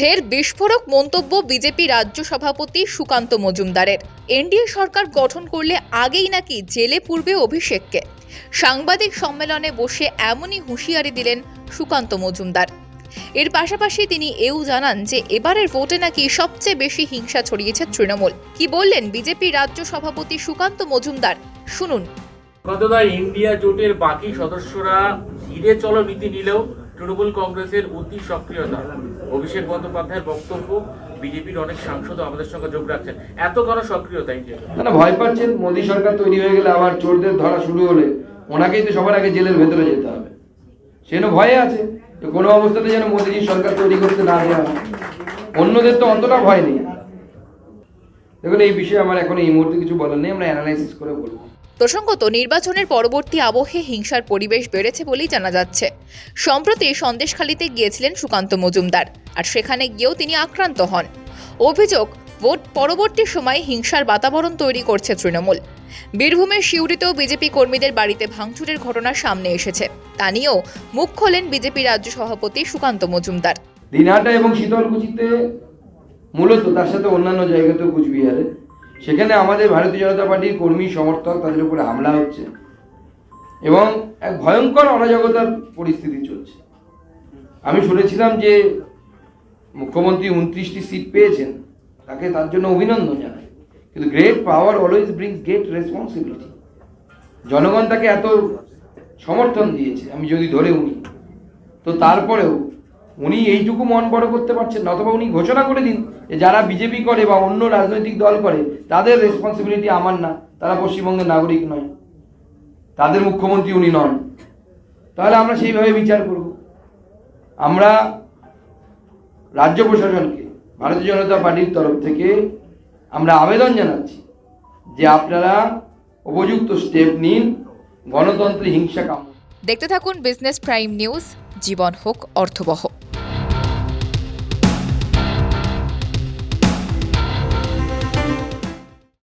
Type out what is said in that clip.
ফের বিস্ফোরক মন্তব্য বিজেপি রাজ্য সভাপতি সুকান্ত মজুমদারের। এনডিএ সরকার গঠন করলে আগেই নাকি জেলে পূর্বে অভিষেককে। সাংবাদিক সম্মেলনে বসে এমনই হুঁশিয়ারি দিলেন সুকান্ত মজুমদার। এর পাশাপাশি তিনি এও জানান যে, এবারের ভোটে নাকি সবচেয়ে বেশি হিংসা ছড়িয়েছে তৃণমূল। কি বললেন বিজেপি রাজ্য সভাপতি সুকান্ত মজুমদার? শুনুন। ইন্ডিয়া জোটের বাকি সদস্যরা ধীরে চলো নীতি নিলেও তৃণমূল কংগ্রেসের অতি সক্রিয়তা। অভিষেক বন্দ্যোপাধ্যায়ের বক্তব্য বিজেপির অনেক সাংসদও আমাদের সঙ্গে যোগ রাখছেন। এত কেন সক্রিয়তা ইন্ডিয়াতে না ভয় পাচ্ছেন, মোদী সরকার তৈরি হয়ে গেলে আবার চোরদের ধরা শুরু হলে ওনাকেই তো সবার আগে জেলের ভেতরে যেতে হবে। সেজন্য ভয়ে আছে যে কোনো অবস্থাতে যেন মোদীজি সরকার তৈরি করতে না দেওয়া। অন্যদের তো অতটা ভয় নেই। দেখুন, এই বিষয়ে আমার এখন এই মুহূর্তে কিছু বলার নেই, আমরা অ্যানালাইসিস করে বলব। প্রসঙ্গত, নির্বাচনের পরবর্তী আবহে হিংসার পরিবেশ বেড়েছে বলেই জানা যাচ্ছে। সম্প্রতি সন্দেশখালিতে গিয়েছিলেন সুকান্ত মজুমদার আর সেখানে গিয়েও তিনি আক্রান্ত হন। অভিযোগ, ভোট পরবর্তী সময়ে হিংসার বাতাবরণ তৈরি করছে তৃণমূল। বীরভূমের সিউড়িতেও বিজেপি কর্মীদের বাড়িতে ভাঙচুরের ঘটনা সামনে এসেছে। তা নিয়েও মুখ খোলেন বিজেপি রাজ্য সভাপতি সুকান্ত মজুমদার। দিনহাটা এবং শীতলকুচিতে মূলত তার সাথে অন্যান্য জায়গাতেও কুচবিহারে সেখানে আমাদের ভারতীয় জনতা পার্টির কর্মী, সমর্থক তাদের উপরে হামলা হচ্ছে এবং এক ভয়ঙ্কর অরাজকতার পরিস্থিতি চলছে। আমি শুনেছিলাম যে মুখ্যমন্ত্রী উনত্রিশটি সিট পেয়েছেন, তাকে তার জন্য অভিনন্দন জানাই। কিন্তু great power always brings great responsibility জনগণ তাকে এত সমর্থন দিয়েছে, আমি যদি ধরে উনি, তো তারপরেও উনি এইটুকু মন বড় করতে পারছেন অথবা উনি ঘোষণা করে দিন যে যারা বিজেপি করে বা অন্য রাজনৈতিক দল করে, তাদের রেসপন্সিবিলিটি আমার না, তারা পশ্চিমবঙ্গের নাগরিক নয়। তাদের মুখ্যমন্ত্রী উনি নন। তাহলে আমরা সেইভাবে বিচার করব। আমরা রাজ্য প্রশাসনকে, ভারতীয় জনতা পার্টির তরফ থেকে আমরা আবেদন জানাচ্ছি যে আপনারা উপযুক্ত স্টেপ নিন, গণতন্ত্রে হিংসা কাম দেখতে থাকুন বিজনেস প্রাইম নিউজ জীবন হোক, অর্থবহ।